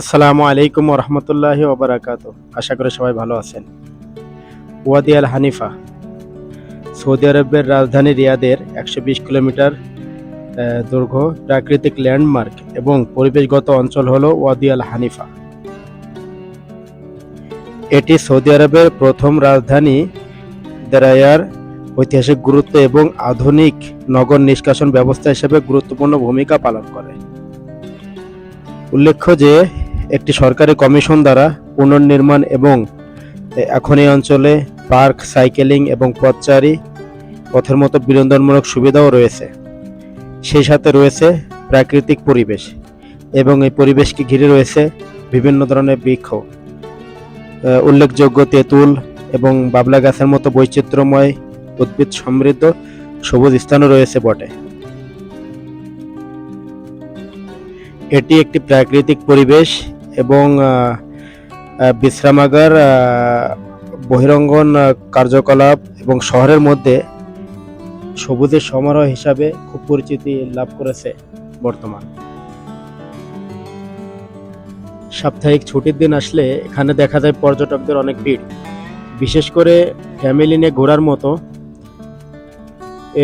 আসসালামু আলাইকুম রহমতুল্লাহি ওবরাকাত আশা করি সবাই ভালো আছেন। ওয়াদি আল হানিফা, সৌদি আরবের রাজধানী রিয়াদের একশো বিশ কিলোমিটার দৈর্ঘ্য প্রাকৃতিক ল্যান্ডমার্ক এবং পরিবেশগত অঞ্চল হলো ওয়াদি আল হানিফা। এটি সৌদি আরবের প্রথম রাজধানী দেরায়ার ঐতিহাসিক গুরুত্ব এবং আধুনিক নগর নিষ্কাশন ব্যবস্থা হিসেবে গুরুত্বপূর্ণ ভূমিকা পালন করে। উল্লেখ্য যে একটি সরকারি কমিশন দ্বারা পুনর্নির্মাণ এবং এখন এই অঞ্চলে পার্ক, সাইকেলিং এবং পথচারী পথের মতো বিনোদনমূলক সুবিধাও রয়েছে। সেই সাথে রয়েছে প্রাকৃতিক পরিবেশ এবং এই পরিবেশকে ঘিরে রয়েছে বিভিন্ন ধরনের বৃক্ষ। উল্লেখযোগ্য তেঁতুল এবং বাবলা গাছের মতো বৈচিত্র্যময়, উদ্ভিদ সমৃদ্ধ, সবুজ স্থানও রয়েছে বটে। এটি একটি প্রাকৃতিক পরিবেশ এবং বিশ্রামাগার বহিরঙ্গন কার্যকলাপ এবং শহরের মধ্যে সবুজের সমারোহ হিসাবে খুব পরিচিতি লাভ করেছে বর্তমান। সাপ্তাহিক ছুটির দিন আসলে এখানে দেখা যায় পর্যটকদের অনেক ভিড়। বিশেষ করে ফ্যামিলি নিয়ে ঘোরার মতো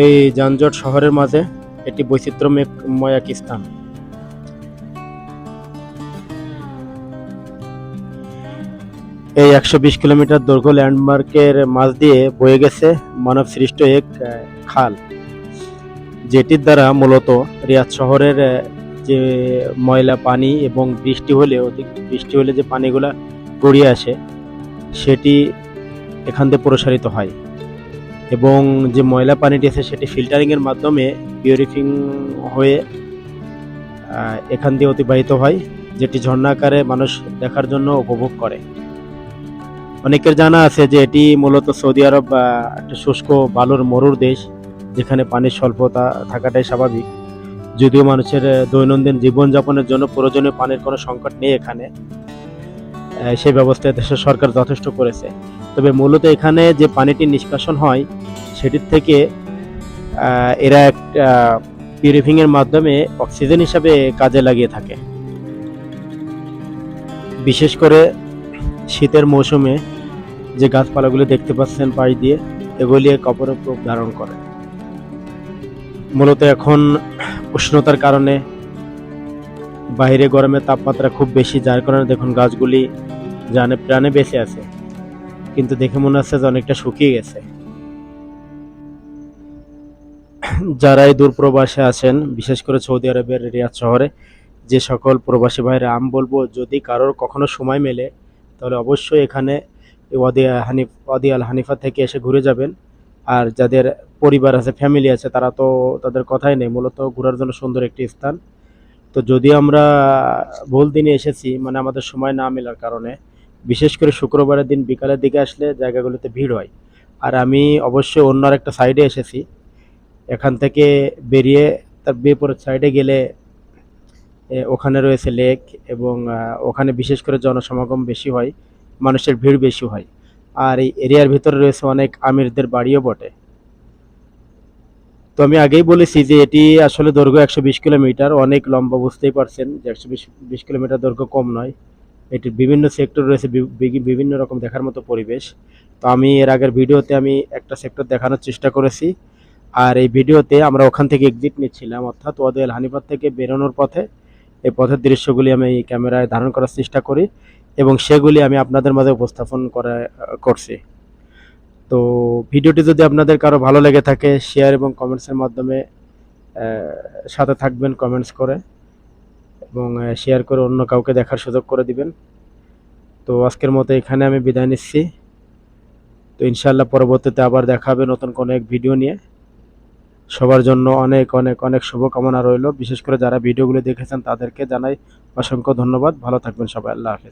এই যানজট শহরের মাঝে এটি বৈচিত্র্যময় এক স্থান। এই একশো বিশ কিলোমিটার দৈর্ঘ্য ল্যান্ডমার্কের মাঝ দিয়ে বয়ে গেছে মানব সৃষ্ট এক খাল, যেটির দ্বারা মূলত রিয়াদ শহরের যে ময়লা, পানি এবং বৃষ্টি হলে অধিক বৃষ্টি হলে যে পানিগুলো গড়িয়ে আসে, সেটি এখান দিয়ে প্রসারিত হয় এবং যে ময়লা পানিটি আছে, সেটি ফিল্টারিংয়ের মাধ্যমে পিউরিফিং হয়ে এখান দিয়ে অতিবাহিত হয়, যেটি ঝর্ণা আকারে মানুষ দেখার জন্য উপভোগ করে। অনেকের জানা আছে যে এটি মূলত সৌদি আরব একটা শুষ্ক বালুর মরুর দেশ, যেখানে পানির স্বল্পতা থাকাটাই স্বাভাবিক। যদিও মানুষের দৈনন্দিন জীবনযাপনের জন্য প্রয়োজনীয় পানির কোনো সংকট নেই এখানে। সেই ব্যবস্থা দেশের সরকার যথেষ্ট করেছে। তবে মূলত এখানে যে পানিটি নিষ্কাশন হয়, সেটির থেকে এরা একটা পিউরিফিং এর মাধ্যমে অক্সিজেন হিসাবে কাজে লাগিয়ে থাকে। বিশেষ করে শীতের মৌসুমে যে গাছপালাগুলি দেখতে পাচ্ছেন পাশ দিয়ে, এগুলি কাপড়ের রূপ ধারণ করে। মূলত এখন উষ্ণতার কারণে বাইরে গরমের তাপমাত্রা খুব বেশি, যার কারণে দেখুন গাছগুলি জানে প্রাণে বেঁচে আছে। কিন্তু দেখে মনে হচ্ছে যে অনেকটা শুকিয়ে গেছে। যারা এই দূর প্রবাসে আছেন, বিশেষ করে সৌদি আরবের রিয়াদ শহরে, যে সকল প্রবাসী ভাইরা, আমি বলব যদি কারোর কখনো সময় মেলে, তাহলে অবশ্যই এখানে এই ওয়াদি হানিফ ওয়াদি আল হানিফা থেকে এসে ঘুরে যাবেন। আর যাদের পরিবার আছে ফ্যামিলি আছে, তারা তো তাদের কথাই নেই। মূলত ঘোরার জন্য সুন্দর একটি স্থান। তো যদি আমরা ভুল দিনে এসেছি মানে আমাদের সময় না মেলার কারণে, বিশেষ করে শুক্রবারের দিন বিকালের দিকে আসলে জায়গাগুলোতে ভিড় হয়। আর আমি অবশ্যই অন্য একটা সাইডে এসেছি। এখান থেকে বেরিয়ে তার বিপরীত সাইডে গেলে ওখানে রয়েছে লেক এবং ওখানে বিশেষ করে জনসমাগম বেশি হয়। মানুষের ভিড় বেশি হয়। আর এই এরিয়ার ভিতরে রয়েছে অনেক আমিরদের বাড়িও বটে। তো আমি আগেই বলেছি যে এটি আসলে দৈর্ঘ্য একশো বিশ কিলোমিটার। অনেক লম্বা, বুঝতেই পারছেন যে একশো বিশ বিশ কিলোমিটার দৈর্ঘ্য কম নয়। এটির বিভিন্ন সেক্টর রয়েছে বিভিন্ন রকম দেখার মতো পরিবেশ। তো আমি এর আগের ভিডিওতে আমি একটা সেক্টর দেখানোর চেষ্টা করেছি। আর এই ভিডিওতে আমরা ওখান থেকে এক্সিট নিচ্ছিলাম। অর্থাৎ ওয়াদেল হানিপাত থেকে বেরোনোর পথে। এই পথের দৃশ্যগুলি আমি ক্যামেরায় ধারণ করার চেষ্টা করি। এবং সেগুলি আমি আপনাদের মাঝে উপস্থাপন করা করছি। তো ভিডিওটি যদি আপনাদের কারও ভালো লেগে থাকে শেয়ার এবং কমেন্টসের মাধ্যমে সাথে থাকবেন কমেন্টস করে, এবং শেয়ার করে অন্য কাউকে দেখার সুযোগ করে দিবেন। তো আজকের মতো এখানে আমি বিদায় নিচ্ছি। তো ইনশাল্লাহ পরবর্তীতে আবার দেখা হবে নতুন কোনো এক ভিডিও নিয়ে। সবার জন্য অনেক অনেক অনেক শুভকামনা রইল। বিশেষ করে যারা ভিডিওগুলো দেখেছেন তাদেরকে জানাই অসংখ্য ধন্যবাদ। ভালো থাকবেন সবাই। আল্লাহ হাফেজ।